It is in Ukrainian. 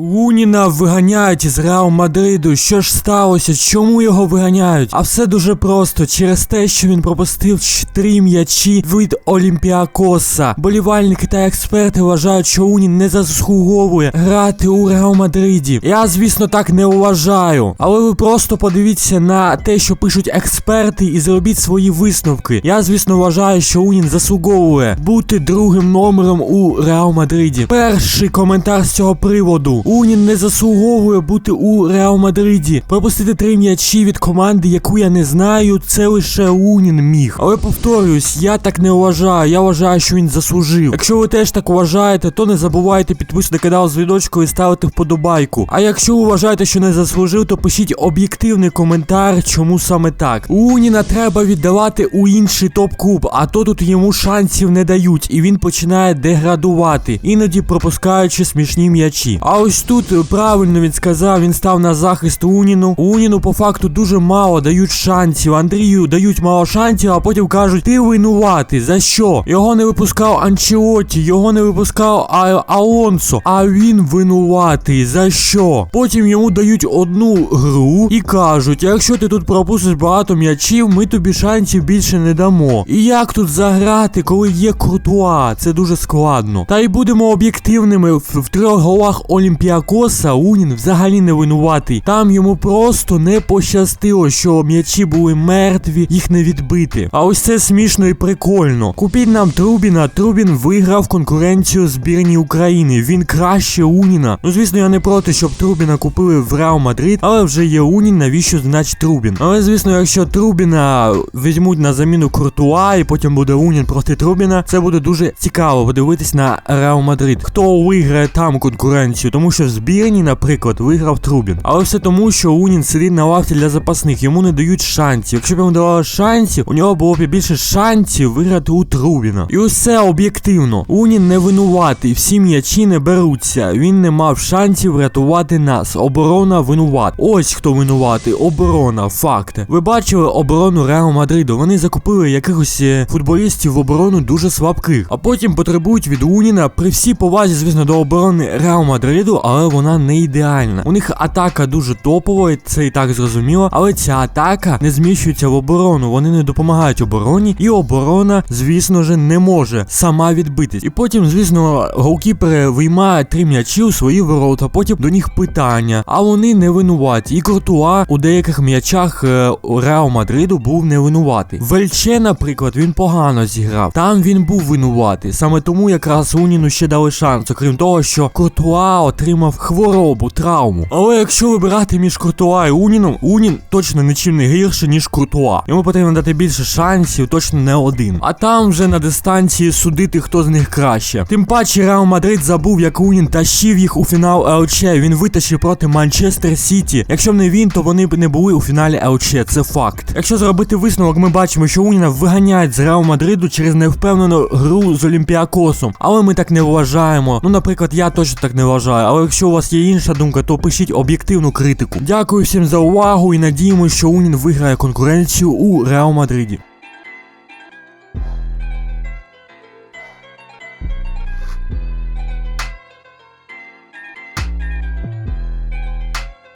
Луніна виганяють із Реал Мадриду. Що ж сталося? Чому його виганяють? А все дуже просто через те, що він пропустив три м'ячі від Олімпіакоса. Болівальники та експерти вважають, що Лунін не заслуговує грати у Реал Мадриді. Я, звісно, так не вважаю. Але ви просто подивіться на те, що пишуть експерти, і зробіть свої висновки. Я, звісно, вважаю, що Лунін заслуговує бути другим номером у Реал Мадриді. Перший коментар з цього приводу. Унін не заслуговує бути у Реал Мадриді. Пропустити три м'ячі від команди, яку я не знаю, це лише Унін міг. Але повторюсь, я так не вважаю. Я вважаю, що він заслужив. Якщо ви теж так вважаєте, то не забувайте підписати канал з дзвіночкою і ставити вподобайку. А якщо ви вважаєте, що не заслужив, то пишіть об'єктивний коментар, чому саме так. Уніна треба віддавати у інший топ-клуб, а то тут йому шансів не дають, і він починає деградувати, іноді пропускаючи смішні м'ячі. А ось тут е, правильно він сказав, він став на захист Уніну. Уніну по факту дуже мало дають шансів. Андрію дають мало шансів, а потім кажуть, ти винуватий. За що? Його не випускав Анчіоті, його не випускав а Алонсо. А він винуватий. За що? Потім йому дають одну гру і кажуть: якщо ти тут пропустиш багато м'ячів, ми тобі шансів більше не дамо. І як тут заграти, коли є Куртуа? Це дуже складно. Та й будемо об'єктивними в, в трьох голах Олімпіакоса Унін взагалі не винуватий. Там йому просто не пощастило, що м'ячі були мертві, їх не відбити. А ось це смішно і прикольно. Купіть нам Трубіна. Трубін виграв конкуренцію збірні України. Він краще Уніна. Ну звісно, я не проти, щоб Трубіна купили в Реал Мадрид, але вже є Унін, навіщо значить Трубін? Але звісно, якщо Трубіна візьмуть на заміну Куртуа, і потім буде Унін проти Трубіна, це буде дуже цікаво подивитись на Реал Мадрид. Хто виграє там конкуренцію? Тому що в збірні, наприклад, виграв Трубін. Але все тому, що Унін сидить на лавці для запасних, йому не дають шансів. Якщо б йому давали шансів, у нього було б більше шансів виграти у Трубіна. І усе об'єктивно. Унін не винуватий, всі м'ячі не беруться. Він не мав шансів врятувати нас. Оборона винуват. Ось хто винуватий. Оборона, факти. Ви бачили оборону Реал Мадриду. Вони закупили якихось е, футболістів в оборону дуже слабких, а потім потребують від Уніна при всій повазі, звісно, до оборони Реал Мадриду, але вона не ідеальна. У них атака дуже топова, і це і так зрозуміло. Але ця атака не зміщується в оборону. Вони не допомагають обороні, і оборона, звісно ж, не може сама відбитись. І потім, звісно, голкіпери виймають три м'ячі у свої ворота. Потім до них питання, а вони не винуваті. І Куртуа у деяких м'ячах е, Реал Мадриду був не винуватий. Вельче, наприклад, він погано зіграв. Там він був винуватий. Саме тому якраз Уніну ще дали шанс, окрім того, що Куртуа отримав хворобу, травму. Але якщо вибирати між Куртуа і Уніном, Унін точно нічим не гірше, ніж Куртуа. Йому потрібно дати більше шансів, точно не один. А там вже на дистанції судити, хто з них краще. Тим паче Реал Мадрид забув, як Унін тащив їх у фінал ЛЧ. Він витащив проти Манчестер Сіті. Якщо б не він, то вони б не були у фіналі ЛЧ. Це факт. Якщо зробити висновок, ми бачимо, що Уніна виганяють з Реал Мадриду через невпевнену гру з Олімпіакосом. Але ми так не вважаємо. Ну, наприклад, я точно так не вважаю. Якщо у вас є інша думка, то пишіть об'єктивну критику. Дякую всім за увагу і надіємося, що Унін виграє конкуренцію у Реал Мадриді.